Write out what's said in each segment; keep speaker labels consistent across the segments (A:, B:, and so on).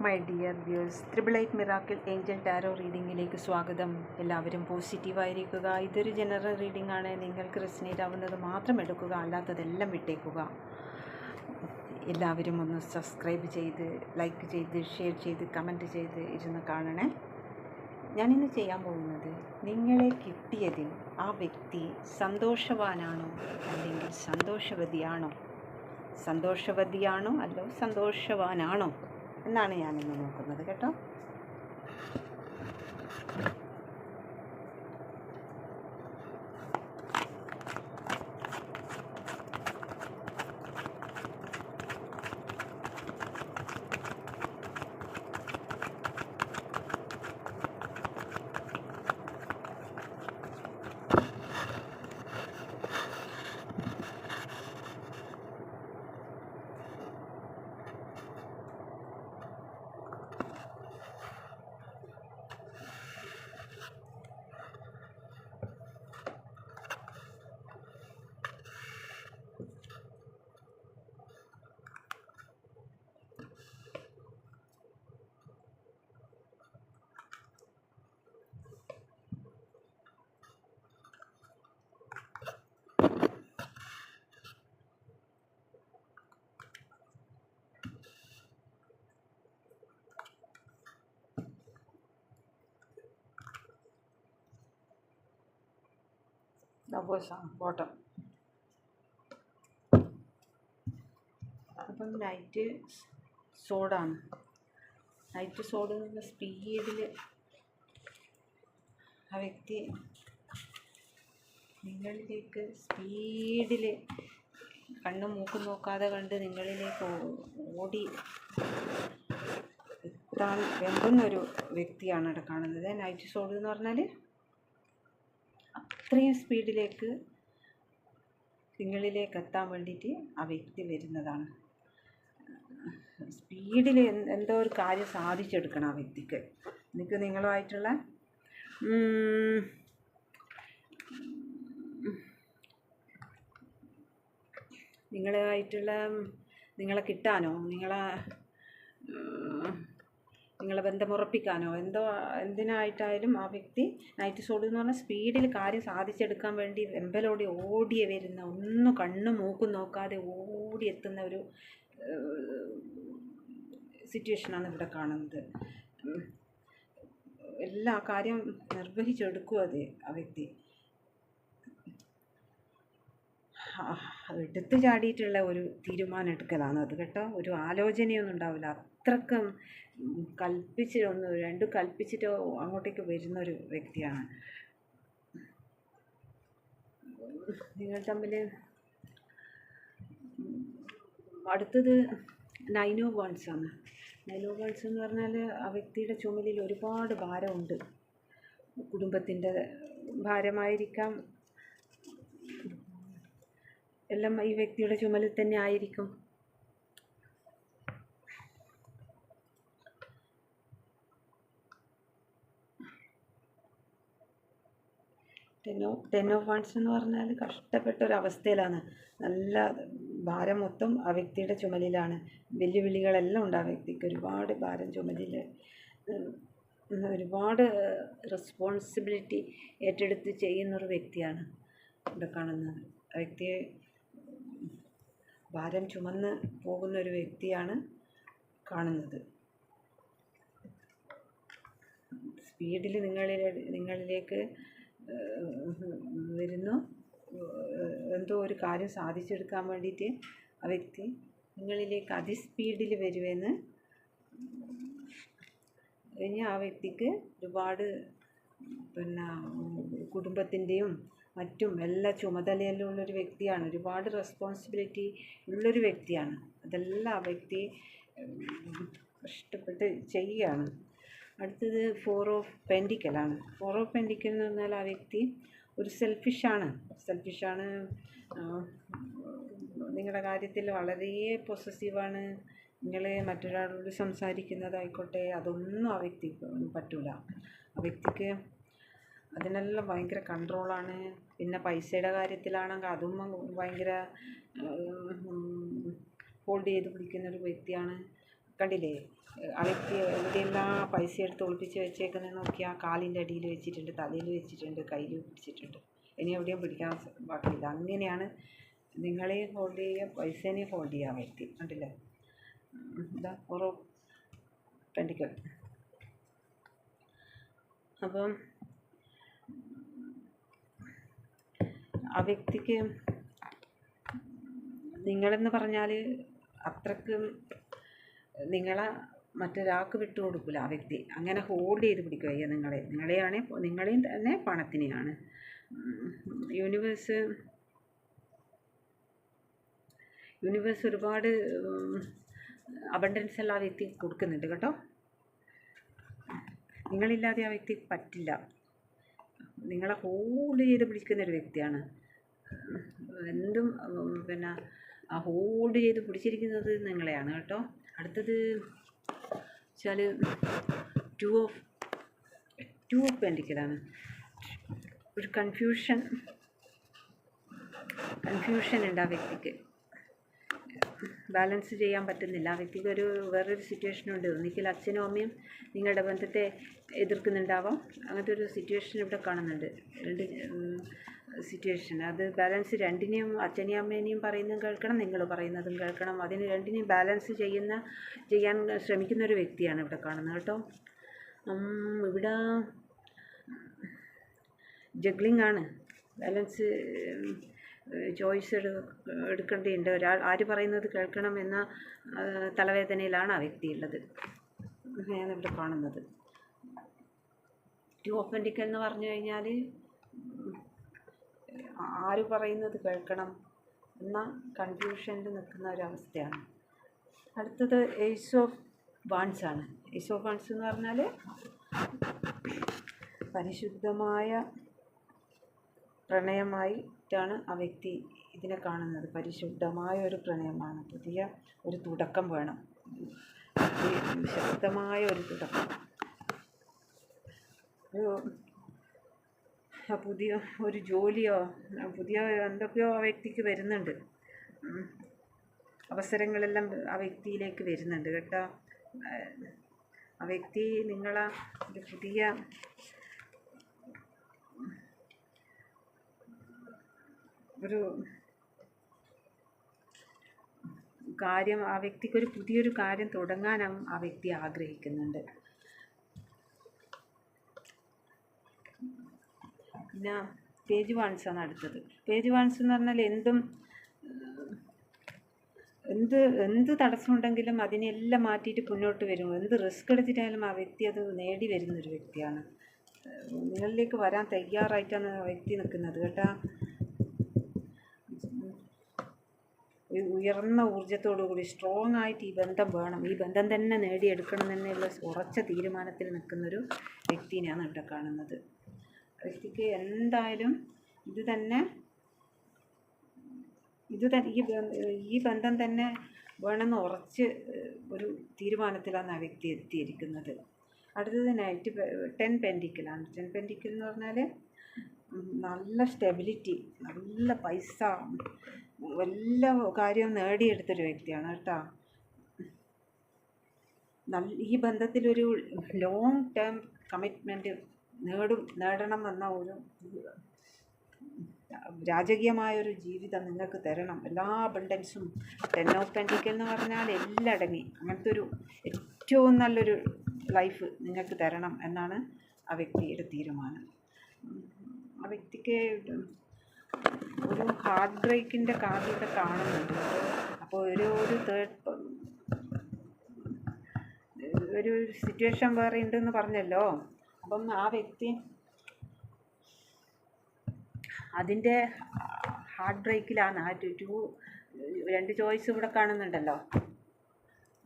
A: My dear views triple eight miracle angel tarot റീഡിങ്ങിലേക്ക് സ്വാഗതം. എല്ലാവരും പോസിറ്റീവായിരിക്കുക ഇതൊരു ജനറൽ റീഡിംഗ് ആണ്. നിങ്ങൾക്ക് റെസിനേറ്റ് ആവുന്നത് മാത്രം എടുക്കുക. അല്ലാത്തതെല്ലാം വിട്ടേക്കുക. എല്ലാവരും ഒന്ന് സബ്സ്ക്രൈബ് ചെയ്ത് ലൈക്ക് ചെയ്ത് ഷെയർ ചെയ്ത് കമന്റ് ചെയ്ത് ഇരുന്ന് കാണണേ. ഞാനിന്ന് ചെയ്യാൻ പോകുന്നത് നിങ്ങളെ കിട്ടിയതിൽ ആ വ്യക്തി സന്തോഷവാനാണോ? അല്ലെങ്കിൽ സന്തോഷവതിയാണോ? സന്തോഷവതിയാണോ? അല്ലോ സന്തോഷവാനാണോ? എന്നാണ് ഞാനിന്ന് നോക്കുന്നത്. കേട്ടോ? ലവേഴ്സാണ് ബോട്ടം അപ്പം നൈറ്റ് സോഡാണ് നൈറ്റ് സോഡ് നിന്ന് സ്പീഡിൽ ആ വ്യക്തി നിങ്ങളിലേക്ക് സ്പീഡിൽ കണ്ണും മൂക്കും നോക്കാതെ കണ്ട് നിങ്ങളിലേക്ക് ഓടി എത്താൻ വെമ്പുന്നൊരു വ്യക്തിയാണ് അവിടെ കാണുന്നത്. നൈറ്റ് സോഡ് എന്ന് പറഞ്ഞാൽ അത്രയും സ്പീഡിലേക്ക് നിങ്ങളിലേക്ക് എത്താൻ വേണ്ടിയിട്ട് ആ വ്യക്തി വരുന്നതാണ്. സ്പീഡിൽ എന്തോ ഒരു കാര്യം സാധിച്ചെടുക്കണം ആ വ്യക്തിക്ക്. എനിക്ക് നിങ്ങളുമായിട്ടുള്ള നിങ്ങളുമായിട്ടുള്ള നിങ്ങളെ കിട്ടാനോ? നിങ്ങളെ നിങ്ങളെ ബന്ധമുറപ്പിക്കാനോ എന്തോ എന്തിനായിട്ടായാലും ആ വ്യക്തി നൈറ്റ് സോഡ് എന്ന് പറഞ്ഞാൽ സ്പീഡിൽ കാര്യം സാധിച്ചെടുക്കാൻ വേണ്ടി വെമ്പലോടി ഓടിയ വരുന്ന ഒന്നും കണ്ണും മൂക്കും നോക്കാതെ ഓടി എത്തുന്ന ഒരു സിറ്റുവേഷനാണ് ഇവിടെ കാണുന്നത്. എല്ലാ കാര്യം നിർവഹിച്ചെടുക്കുക അത് ആ വ്യക്തി. എടുത്തു ചാടിയിട്ടുള്ള ഒരു തീരുമാനം എടുക്കലാണ് അത് കേട്ടോ. ഒരു ആലോചനയൊന്നും ഉണ്ടാവില്ല. അത്രക്കും കൽപ്പിച്ച് രണ്ടും കൽപ്പിച്ചിട്ട് അങ്ങോട്ടേക്ക് വരുന്ന ഒരു വ്യക്തിയാണ്. നിങ്ങൾ തമ്മിൽ അടുത്തത് നൈനോ ഓ വൺസ് ആണ് നൈനോ ഓ വൺസ് എന്ന് പറഞ്ഞാൽ ആ വ്യക്തിയുടെ ചുമലിൽ ഒരുപാട് ഭാരമുണ്ട്. കുടുംബത്തിന്റെ ഭാരമായിരിക്കാം. എല്ലാം ഈ വ്യക്തിയുടെ ചുമലിൽ തന്നെ ആയിരിക്കും. ടെൻ ടെനോ ടെൻ ഓഫ് വൺസ് എന്ന് പറഞ്ഞാൽ കഷ്ടപ്പെട്ട ഒരു അവസ്ഥയിലാണ് നല്ല ഭാരം മൊത്തം ആ വ്യക്തിയുടെ ചുമലിലാണ്. വെല്ലുവിളികളെല്ലാം ഉണ്ട് ആ വ്യക്തിക്ക്. ഒരുപാട് ഭാരം ചുമലിൽ ഒരുപാട് റെസ്പോൺസിബിലിറ്റി ഏറ്റെടുത്ത് ചെയ്യുന്നൊരു വ്യക്തിയാണ് ഇവിടെ കാണുന്നത്. ആ വ്യക്തിയെ ഭാരം ചുമന്ന് പോകുന്ന ഒരു വ്യക്തിയാണ് കാണുന്നത്. സ്പീഡിൽ നിങ്ങളിലെ നിങ്ങളിലേക്ക് വരുന്നു. എന്തോ ഒരു കാര്യം സാധിച്ചെടുക്കാൻ വേണ്ടിയിട്ട് ആ വ്യക്തി നിങ്ങളിലേക്ക് അതിസ്പീഡിൽ വരുമെന്ന് ഇനി ആ വ്യക്തിക്ക് ഒരുപാട് പിന്നെ കുടുംബത്തിന്റെയും മറ്റും എല്ലാ ചുമതലയെല്ലാം ഉള്ളൊരു വ്യക്തിയാണ്. ഒരുപാട് റെസ്പോൺസിബിലിറ്റി ഉള്ളൊരു വ്യക്തിയാണ്. അതെല്ലാം ആ വ്യക്തി കഷ്ടപ്പെട്ട് ചെയ്യുകയാണ്. അടുത്തത് ഫോർ ഓഫ് പെൻഡിക്കലാണ് ഫോർ ഓഫ് പെൻഡിക്കൽ എന്ന് പറഞ്ഞാൽ ആ വ്യക്തി ഒരു സെൽഫിഷാണ് സെൽഫിഷാണ് നിങ്ങളുടെ കാര്യത്തിൽ വളരെ പൊസസീവാണ് നിങ്ങൾ മറ്റൊരാളോട് സംസാരിക്കുന്നതായിക്കോട്ടെ അതൊന്നും ആ വ്യക്തിക്ക് പറ്റൂല. ആ വ്യക്തിക്ക് അതിനെല്ലാം ഭയങ്കര കൺട്രോളാണ് പിന്നെ പൈസയുടെ കാര്യത്തിലാണെങ്കിൽ അതും ഭയങ്കര ഹോൾഡ് ചെയ്ത് പിടിക്കുന്ന ഒരു വ്യക്തിയാണ്. കണ്ടില്ലേ? വ്യക്തി എവിടെയെല്ലാം പൈസ എടുത്ത് ഒളിപ്പിച്ച് വെച്ചേക്കുന്നത് നോക്കിയാൽ കാലിന്റെ അടിയിൽ വെച്ചിട്ടുണ്ട് തലയിൽ വെച്ചിട്ടുണ്ട് കയ്യിൽ പിടിച്ചിട്ടുണ്ട് ഇനി എവിടെയും പിടിക്കാൻ ബാക്കിയില്ല. അങ്ങനെയാണ് നിങ്ങളെ ഹോൾഡ് ചെയ്യുക പൈസേനെയും ഹോൾഡ് ചെയ്യുക വ്യക്തി. കണ്ടില്ലേ? എന്താ ഓരോ പെൻഡിക്കൽ അപ്പം ആ വ്യക്തിക്ക് നിങ്ങളെന്ന് പറഞ്ഞാൽ അത്രയ്ക്ക് നിങ്ങളെ മറ്റൊരാൾക്ക് വിട്ടു കൊടുക്കില്ല ആ വ്യക്തി. അങ്ങനെ ഹോൾഡ് ചെയ്ത് പിടിക്കുക അയ്യോ നിങ്ങളെ നിങ്ങളെയാണ് നിങ്ങളെയും തന്നെ പണത്തിനെയാണ്. യൂണിവേഴ്സ് യൂണിവേഴ്സ് ഒരുപാട് അബണ്ടൻസ് എല്ലാ വ്യക്തി കൊടുക്കുന്നുണ്ട് കേട്ടോ. നിങ്ങളില്ലാതെ ആ വ്യക്തി പറ്റില്ല. നിങ്ങളെ ഹോൾഡ് ചെയ്ത് പിടിക്കുന്ന ഒരു വ്യക്തിയാണ്. എന്തും പിന്നെ ആ ഹോൾഡ് ചെയ്ത് പിടിച്ചിരിക്കുന്നത് നിങ്ങളെയാണ് കേട്ടോ. അടുത്തത് വെച്ചാൽ ടു ഓഫ് ടു ഓഫ് പെൻഡിക്കലാണ് ഒരു കൺഫ്യൂഷൻ കൺഫ്യൂഷൻ ഉണ്ട് ആ വ്യക്തിക്ക്. ബാലൻസ് ചെയ്യാൻ പറ്റുന്നില്ല. ആ വ്യക്തിക്ക് ഒരു വേറൊരു സിറ്റുവേഷൻ ഉണ്ട്. ഒന്നിക്കൽ അച്ഛനും അമ്മയും നിങ്ങളുടെ ബന്ധത്തെ എതിർക്കുന്നുണ്ടാവാം. അങ്ങനത്തെ ഒരു സിറ്റുവേഷൻ ഇവിടെ കാണുന്നുണ്ട്. രണ്ട് സിറ്റുവേഷൻ അത് ബാലൻസ് രണ്ടിനെയും അച്ഛനെയും അമ്മേനെയും പറയുന്നതും കേൾക്കണം നിങ്ങൾ പറയുന്നതും കേൾക്കണം. അതിന് രണ്ടിനെയും ബാലൻസ് ചെയ്യുന്ന ചെയ്യാൻ ശ്രമിക്കുന്ന ഒരു വ്യക്തിയാണ് ഇവിടെ കാണുന്നത് കേട്ടോ. ഇവിടെ ജഗ്ലിംഗ് ആണ്. ബാലൻസ് ചോയ്സ് എടു എടുക്കേണ്ടിയുണ്ട് ഒരാൾ ആര് പറയുന്നത് കേൾക്കണം എന്ന തലവേദനയിലാണ് ആ വ്യക്തി ഉള്ളത്. ഞാൻ ഇവിടെ കാണുന്നത്. ടു ഓഫൻഡിക്കൽ എന്ന് പറഞ്ഞു കഴിഞ്ഞാൽ ആര് പറയുന്നത് കേൾക്കണം എന്ന കൺഫ്യൂഷനിൽ നിൽക്കുന്ന ഒരവസ്ഥയാണ്. അടുത്തത് എയ്സ് ഓഫ് വാൺസ് ആണ്. എയ്സ് ഓഫ് വാൺസ് എന്ന് പറഞ്ഞാൽ പരിശുദ്ധമായ പ്രണയമായിട്ടാണ് ആ വ്യക്തി ഇതിനെ കാണുന്നത്. പരിശുദ്ധമായ ഒരു പ്രണയമാണ്. പുതിയ ഒരു തുടക്കം വേണം. ശക്തമായ ഒരു തുടക്കം. ഒരു പുതിയ ഒരു ജോലിയോ പുതിയ എന്തൊക്കെയോ ആ വ്യക്തിക്ക് വരുന്നുണ്ട്. അവസരങ്ങളെല്ലാം ആ വ്യക്തിയിലേക്ക് വരുന്നുണ്ട് കേട്ടോ. ആ, വ്യക്തി നിങ്ങളെ ഒരു പുതിയ ഒരു കാര്യം ആ വ്യക്തിക്ക് ഒരു പുതിയൊരു കാര്യം തുടങ്ങാനും ആ വ്യക്തി ആഗ്രഹിക്കുന്നുണ്ട്. പിന്നെ പേജ് ആണ് അടുത്തത്. പേജ് വാൺസ് എന്ന് പറഞ്ഞാൽ എന്തും എന്ത് എന്ത് തടസ്സമുണ്ടെങ്കിലും അതിനെല്ലാം മാറ്റിയിട്ട് മുന്നോട്ട് വരും. എന്ത് റിസ്ക് എടുത്തിട്ടായാലും ആ വ്യക്തി അത് നേടി വരുന്നൊരു വ്യക്തിയാണ്. നിങ്ങളിലേക്ക് വരാൻ തയ്യാറായിട്ടാണ് ആ വ്യക്തി നിൽക്കുന്നത്. കേട്ടാ? ഉയർന്ന ഊർജത്തോടുകൂടി സ്ട്രോങ് ആയിട്ട് ഈ ബന്ധം വേണം. ഈ ബന്ധം തന്നെ നേടിയെടുക്കണം എന്നുള്ള ഉറച്ച തീരുമാനത്തിൽ നിൽക്കുന്നൊരു വ്യക്തിനെയാണ് ഇവിടെ കാണുന്നത്. വ്യക്തിക്ക് എന്തായാലും ഇത് തന്നെ ഇത് തന്നെ ഈ ഈ ബന്ധം തന്നെ വേണമെന്ന് ഉറച്ച് ഒരു തീരുമാനത്തിലാണ് ആ വ്യക്തി എത്തിയിരിക്കുന്നത്. അടുത്തത് നൈറ്റ് ടെൻ പെൻഡിക്കലാണ് ടെൻ പെൻഡിക്കൽ എന്ന് പറഞ്ഞാൽ നല്ല സ്റ്റെബിലിറ്റി നല്ല പൈസ എല്ലാ കാര്യവും നേടിയെടുത്തൊരു വ്യക്തിയാണ് കേട്ടോ. നല്ല ഈ ബന്ധത്തിലൊരു ലോങ് ടേം കമ്മിറ്റ്മെന്റ് നേടും നേടണം എന്ന ഒരു രാജകീയമായൊരു ജീവിതം നിങ്ങൾക്ക് തരണം. എല്ലാ അബണ്ടൻസും ടെൻ ഓഫ് പെന്റിക്കൽ എന്ന് പറഞ്ഞാൽ എല്ലാം അടങ്ങി അങ്ങനത്തെ ഒരു ഏറ്റവും നല്ലൊരു ലൈഫ് നിങ്ങൾക്ക് തരണം എന്നാണ് ആ വ്യക്തിയുടെ തീരുമാനം. ആ വ്യക്തിക്ക് ഒരു ഹാർട്ട് ബ്രേക്കിന്റെ കാർഡൊക്കെ കാണുന്നുണ്ട്. അപ്പോൾ ഒരു ഒരു തേർഡ് ഒരു സിറ്റുവേഷൻ വേറെ ഉണ്ടെന്ന് പറഞ്ഞല്ലോ. അപ്പം ആ വ്യക്തി അതിന്റെ ഹാർട്ട് ബ്രേക്കിലാണ്. ആ ടു രണ്ട് ചോയ്സ് ഇവിടെ കാണുന്നുണ്ടല്ലോ.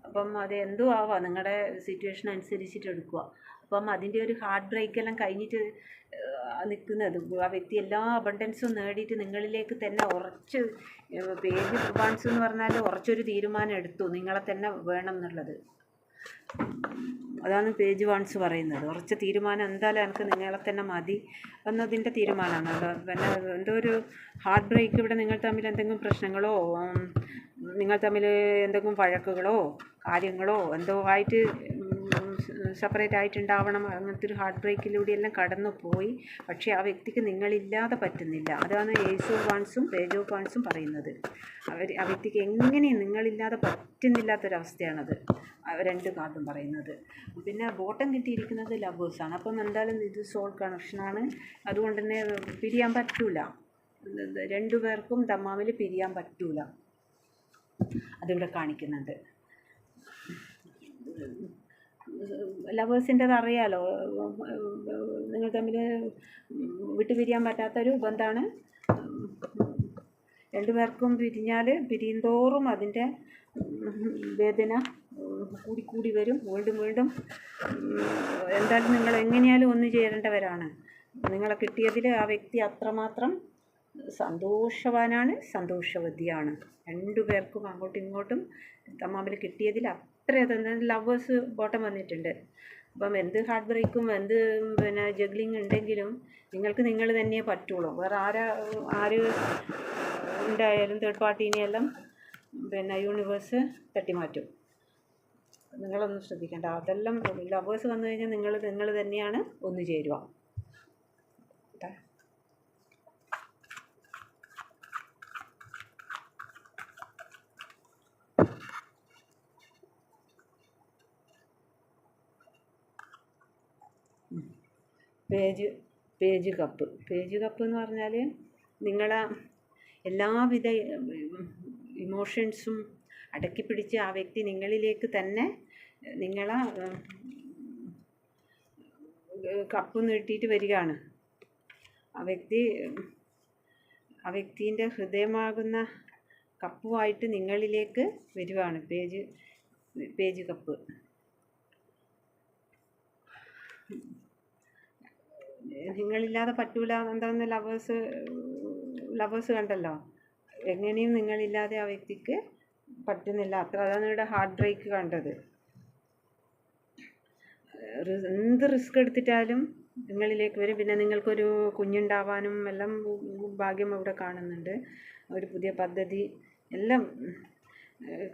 A: അപ്പം അത് എന്തോ ആവാം? നിങ്ങളുടെ സിറ്റുവേഷൻ അനുസരിച്ചിട്ട് എടുക്കുക അപ്പം അതിന്റെ ഒരു ഹാർട്ട് ബ്രേക്കെല്ലാം കഴിഞ്ഞിട്ട് നിൽക്കുന്നത് ആ വ്യക്തി എല്ലാ അബണ്ടൻസും നേടിയിട്ട് നിങ്ങളിലേക്ക് തന്നെ ഉറച്ച് പേര് അഡ്വാൻസ് എന്ന് പറഞ്ഞാൽ ഉറച്ചൊരു തീരുമാനം എടുത്തു. നിങ്ങളെ തന്നെ വേണം എന്നുള്ളത്. അതാണ് പേജ് വാൺസ് പറയുന്നത്. ഉറച്ച തീരുമാനം എന്തായാലും എനിക്ക് നിങ്ങളെ തന്നെ മതി എന്നതിന്റെ തീരുമാനമാണ്. പിന്നെ എന്തോ ഒരു ഹാർട്ട് ബ്രേക്ക് ഇവിടെ നിങ്ങൾ തമ്മിൽ എന്തെങ്കിലും പ്രശ്നങ്ങളോ നിങ്ങൾ തമ്മിൽ എന്തെങ്കിലും വഴക്കുകളോ കാര്യങ്ങളോ എന്തോ ആയിട്ട് സെപ്പറേറ്റ് ആയിട്ടുണ്ടാവണം. അങ്ങനത്തെ ഒരു ഹാർട്ട് ബ്രേക്കിലൂടെ എല്ലാം കടന്നു പോയി പക്ഷേ ആ വ്യക്തിക്ക് നിങ്ങളില്ലാതെ പറ്റുന്നില്ല. അതാണ് ഏസോ ഓഫ് തേജോ വാൺസും പറയുന്നത്. അവർ ആ വ്യക്തിക്ക് എങ്ങനെയും നിങ്ങളില്ലാതെ പറ്റുന്നില്ലാത്തൊരവസ്ഥയാണത്. രണ്ട് കാർഡും പറയുന്നത്. പിന്നെ ബോട്ടം കിട്ടിയിരിക്കുന്നത് ലവേഴ്സാണ് അപ്പം എന്തായാലും ഇത് സോൾ കണക്ഷനാണ് അതുകൊണ്ട് തന്നെ പിരിയാൻ പറ്റൂല. രണ്ടു പേർക്കും തമ്മാമിൽ പിരിയാൻ പറ്റൂല. അതിവിടെ കാണിക്കുന്നുണ്ട്. ലവേഴ്സിന്റെത് അറിയാലോ നിങ്ങൾ തമ്മിൽ വിട്ടുപിരിയാൻ പറ്റാത്തൊരു ബന്ധമാണ്. രണ്ടുപേർക്കും പിരിഞ്ഞാൽ പിരിയുന്തോറും അതിന്റെ വേദന കൂടി കൂടി വരും. വീണ്ടും വീണ്ടും എന്തായാലും നിങ്ങൾ എങ്ങനെയാലും ഒന്ന് ചേരേണ്ടവരാണ്. നിങ്ങളെ കിട്ടിയതിൽ ആ വ്യക്തി അത്രമാത്രം സന്തോഷവാനാണ് സന്തോഷവതിയാണ്. രണ്ടു പേർക്കും അങ്ങോട്ടും ഇങ്ങോട്ടും തമ്മാമിൽ കിട്ടിയതിൽ അത്രയധികം ലവേഴ്സ് ബോട്ടം വന്നിട്ടുണ്ട്. അപ്പം എന്ത് ഹാർട്ട് ബ്രേക്കും എന്ത് പിന്നെ ജഗ്ലിംഗ് ഉണ്ടെങ്കിലും നിങ്ങൾക്ക് നിങ്ങൾ തന്നെയേ പറ്റുള്ളൂ. വേറെ ആരാ ആര് ഉണ്ടായാലും തേർഡ് പാർട്ടീനെയെല്ലാം പിന്നെ യൂണിവേഴ്സ് തട്ടിമാറ്റും. നിങ്ങളൊന്നും ശ്രദ്ധിക്കേണ്ട. അതെല്ലാം ലവേഴ്സ് വന്നു കഴിഞ്ഞാൽ നിങ്ങൾ നിങ്ങൾ തന്നെയാണ് ഒന്നു ചേരുക. Page page cup. Page cup എന്ന് പറഞ്ഞാൽ നിങ്ങളെ എല്ലാവിധ ഇമോഷൻസും അടക്കി പിടിച്ച് ആ വ്യക്തി നിങ്ങളിലേക്ക് തന്നെ നിങ്ങളെ കപ്പ് നീട്ടിയിട്ട് വരികയാണ്. ആ വ്യക്തി ആ വ്യക്തിന്റെ ഹൃദയമാകുന്ന കപ്പുമായിട്ട് നിങ്ങളിലേക്ക് വരുവാണ് പേജ് പേജ് കപ്പ്. നിങ്ങളില്ലാതെ പറ്റൂല എന്താന്ന് ലവേഴ്സ് ലവേഴ്സ് കണ്ടല്ലോ. എങ്ങനെയും നിങ്ങളില്ലാതെ ആ വ്യക്തിക്ക് പറ്റുന്നില്ല. അത്ര അതാണ് ഇവിടെ ഹാർട്ട് ബ്രേക്ക് കണ്ടത്. എന്ത് റിസ്ക് എടുത്തിട്ടാലും നിങ്ങളിലേക്ക് വരും. പിന്നെ നിങ്ങൾക്കൊരു കുഞ്ഞുണ്ടാവാനും എല്ലാം ഭാഗ്യം ഇവിടെ കാണുന്നുണ്ട്. ഒരു പുതിയ പദ്ധതി എല്ലാം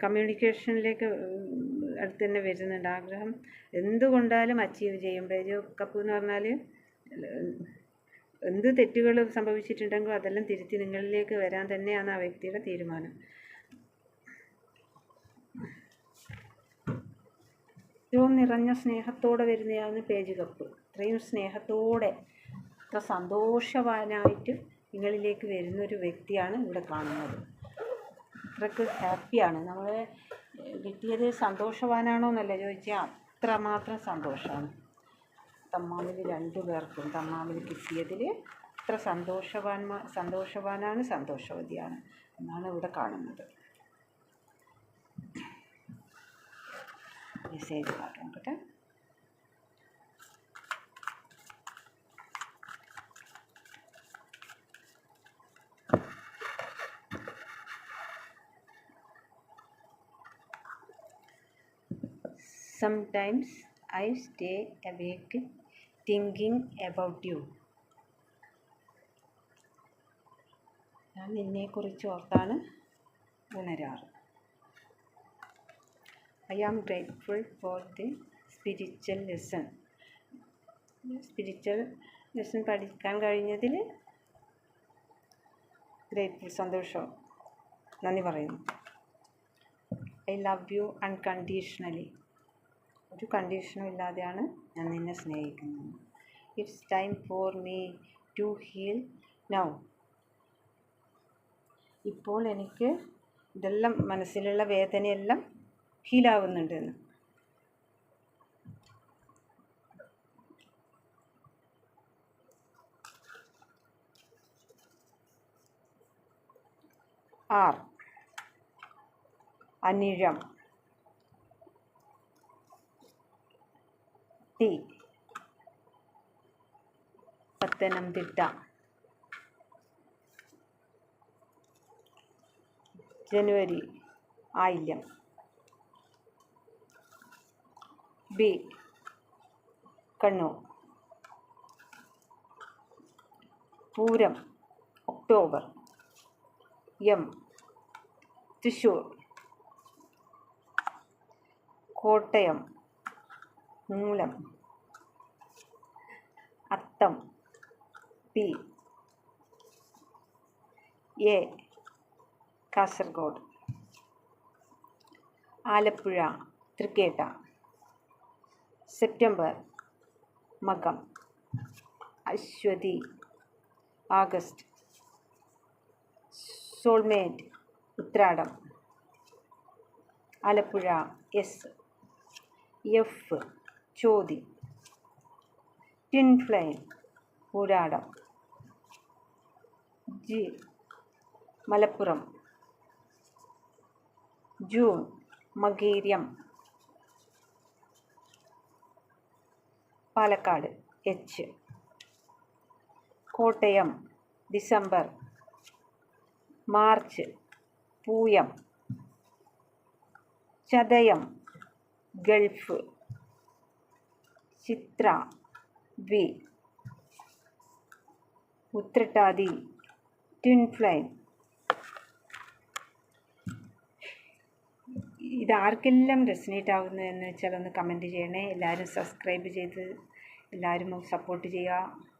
A: കമ്മ്യൂണിക്കേഷനിലേക്ക് അടുത്ത് തന്നെ വരുന്നുണ്ട്. ആഗ്രഹം എന്തുകൊണ്ടാലും അച്ചീവ് ചെയ്യും. പേജ് കപ്പ് എന്ന് പറഞ്ഞാൽ എന്ത് തെറ്റുകൾ സംഭവിച്ചിട്ടുണ്ടെങ്കിൽ അതെല്ലാം തിരുത്തി നിങ്ങളിലേക്ക് വരാൻ തന്നെയാണ് ആ വ്യക്തിയുടെ തീരുമാനം. ഏറ്റവും നിറഞ്ഞ സ്നേഹത്തോടെ വരുന്നതാണ് പേജ് കപ്പ്. ഇത്രയും സ്നേഹത്തോടെ അത്ര സന്തോഷവാനായിട്ട് നിങ്ങളിലേക്ക് വരുന്നൊരു വ്യക്തിയാണ് ഇവിടെ കാണുന്നത്. അത്രയ്ക്ക് ഹാപ്പിയാണ്. നമ്മളെ കിട്ടിയത് സന്തോഷവാനാണോ എന്നല്ല ചോദിച്ചാൽ അത്രമാത്രം സന്തോഷമാണ്. തമ്മാമിൽ രണ്ടു പേർക്കും തമ്മാമിൽ കിട്ടിയതിൽ എത്ര സന്തോഷവാന്മാ സന്തോഷവാനാണ് സന്തോഷവതിയാണ് എന്നാണ് ഇവിടെ കാണുന്നത്. മെസ്സേജ് കാർഡ് നോക്കട്ടെ I stay awake thinking about you. ഞാൻ നിന്നെക്കുറിച്ച് ഓർത്താണ് ഉണരാറ്. I am grateful for the spiritual lesson. Spiritual lesson പഠിക്കാൻ കഴിഞ്ഞതിൽ ഗ്രേറ്റ്ഫുൾ സന്തോഷം. നന്ദി പറയുന്നു. I love you unconditionally. ഒരു കണ്ടീഷനും ഇല്ലാതെയാണ് ഞാൻ നിന്നെ സ്നേഹിക്കുന്നത്. It's time for me to heal now ഇപ്പോൾ എനിക്ക് ഇതെല്ലാം മനസ്സിലുള്ള വേദനയെല്ലാം ഹീലാവുന്നുണ്ട് എന്ന്. R Anizham. T Pathanamthitta. January. Ayilyam. B. Kannur. Pooram. October. M. Thrissur. Kottayam. Moolam. Atham P. A. Kasaragod. Alappuzha Thrikketta. September Makam. Aswathi August. Soulmate Uthradam. Alappuzha S. F. Chothi twin flame Pooradam G Malappuram. June Makayiram. Palakkad H. Kottayam December. March Pooyam. Chathayam Gulf. Chithra V. Uthrattathi twin flame. ഇത് ആർക്കെല്ലാം resonate എന്ന് വെച്ചാൽ ഒന്ന് comment ചെയ്യണേ. എല്ലാവരും subscribe ചെയ്ത് എല്ലാവരും support ചെയ്യുക.